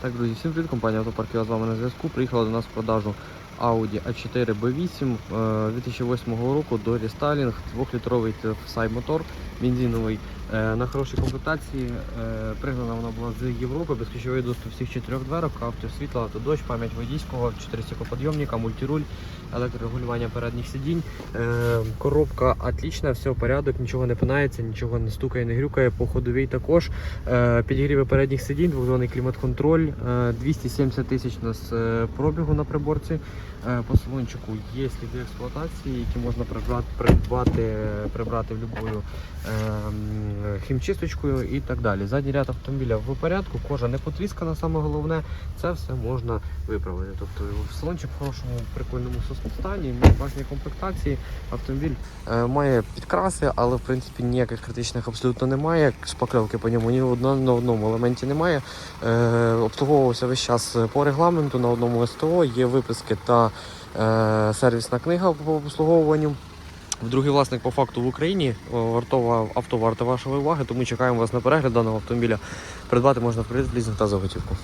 Так, друзі, всім привіт, компанія Автопарк з вами на зв'язку. Приїхала до нас в продажу Audi A4 B8 е, 2008 року до рестайлінг, 2-літровий TFSI мотор, бензиновий на хорошій комплектації. Е, Пригнана вона була з Європи, безключовий доступ всіх чотирьох дверок, автосвітло, автодощ, пам'ять водійського, 4 стеклоподйомника, мультируль, електрорегулювання передніх сидінь. Е, Коробка отлічна, все порядок, нічого не пинається, нічого не стукає, не грюкає, по ходовій також. Е, Підігріви передніх сидінь, двохзонний клімат-контроль, е, 270 тисяч у нас е, пробігу на приборці. Е, По салончику є сліди експлуатації, які можна прибрати, придбати, прибрати в любою е, м, хімчисточкою і так далі. Задній ряд автомобіля в порядку, кожа не потріскана, саме головне, це все можна виправити. Тобто салончик в хорошому прикольному стані, класній комплектації. Автомобіль е, має підкраси, але в принципі ніяких критичних абсолютно немає. Шпакльовки по ньому ні в на одному елементі немає. Е, обслуговувався весь час по регламенту на одному СТО, є виписки та е, сервісна книга по обслуговуванню. Другий власник по факту в Україні вартова авто варте вашої уваги, тому чекаємо вас на перегляд даного автомобіля. Придбати можна в кредит, лізинг та за готівку.